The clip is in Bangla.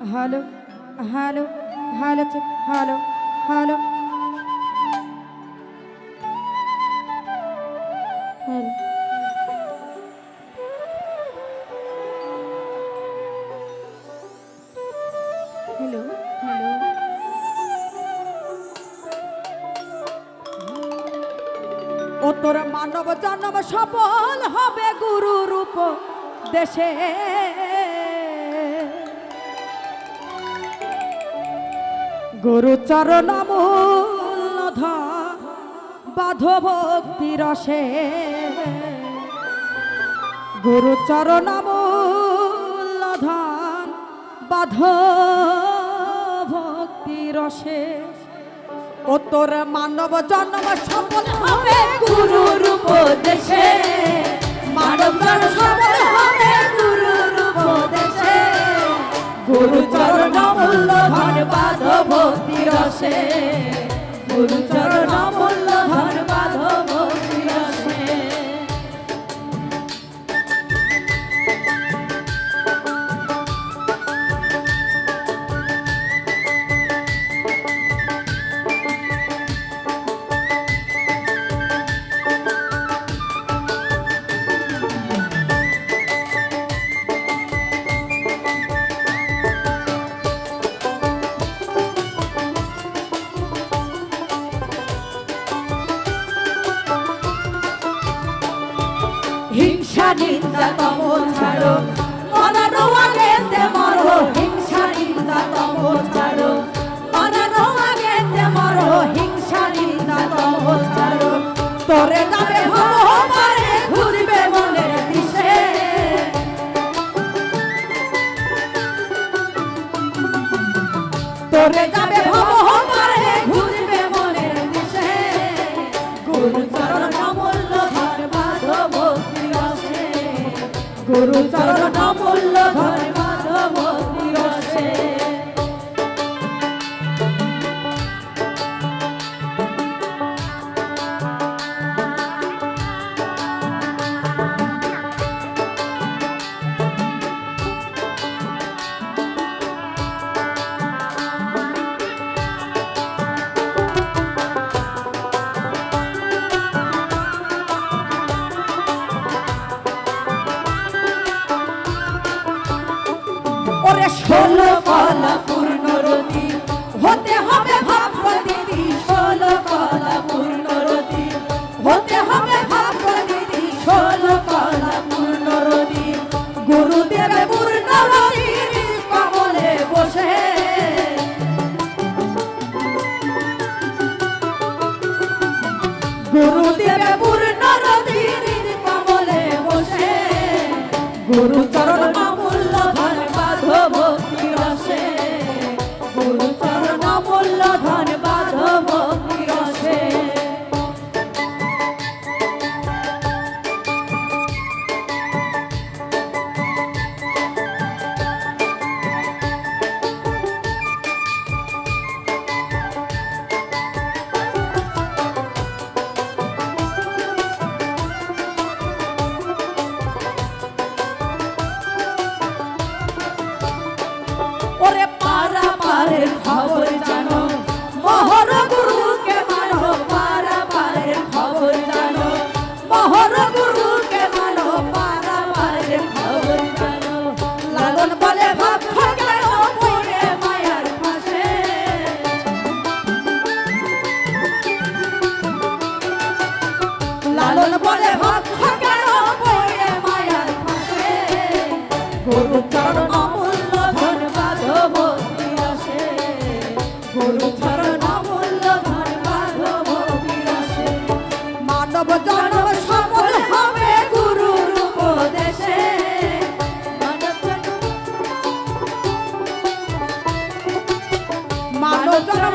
Hello hello hello hello hello hello hello তোর মানব জন্ম সফল হবে গুরু রূপ দেশে। গুরু চরণ মূলধ বাধ ভক্তি রসে গুরু চরণ মূলধন বাধ ভক্তি রসে ও তোর মানব জন্ম সফল হবে গুরু রূপ গুরু চরণ নিন্দা কমল ছাড়ো। মনানো আগেতে মরো হিংসা তোরে যাবে ভগবানে ঘুরবে মনের দিশে। তোরে গুরু চরণ ওরে ষোলো কলা পূর্ণ রতি। হতে হবে ভাবপ্রতিটি ষোলো কলা পূর্ণ রতি। হতে হবে কলা পূর্ণ রতি। গুরুদেব পূর্ণ কমলে বসে। গুরুদেব পূর্ণ কমলে বসে। গুরু চরণ মূল্য ধন গুরু চরণ মূল্য ধন বাধব রসে গুরু চরণ মূল্য ধন বাধব রসে মানব জন্ম সফল হবে গুরু রূপ দেশে মানব জন্ম